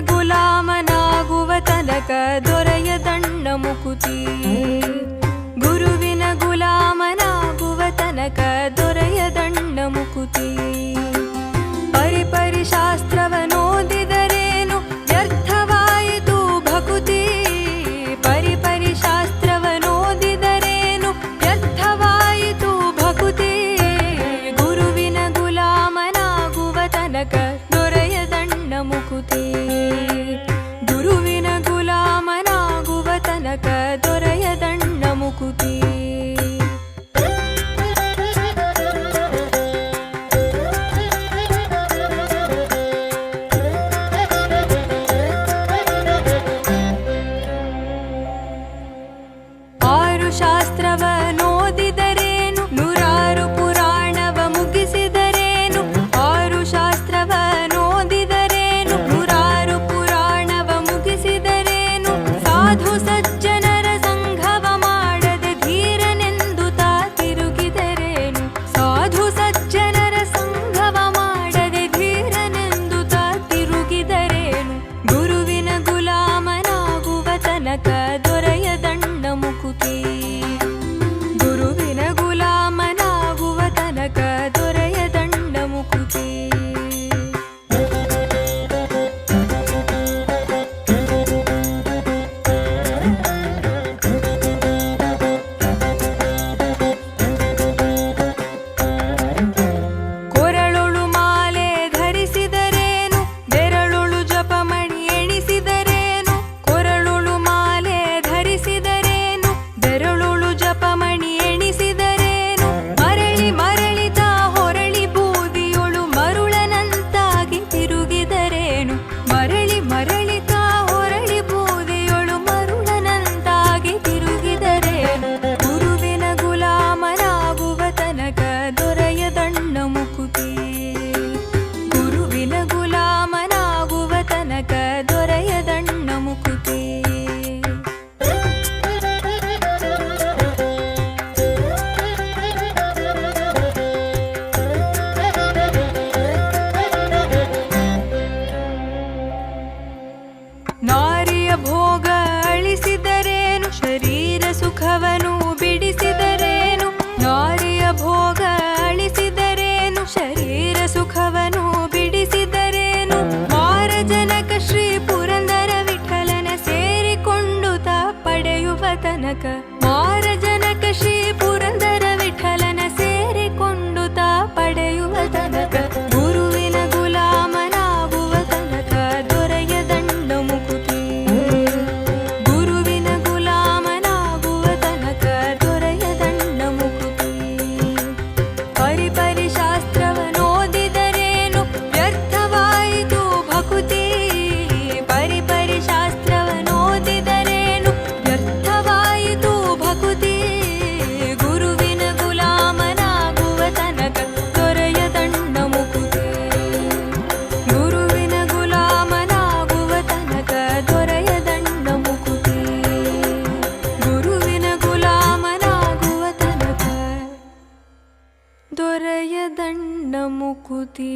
ಗುಲಾಮನಾಗುವ ತನಕ ದೊರೆಯ ದೊರೆಯದಣ್ಣ ಮುಕುತಿ. शास्त्रव Monica दण्डमुुति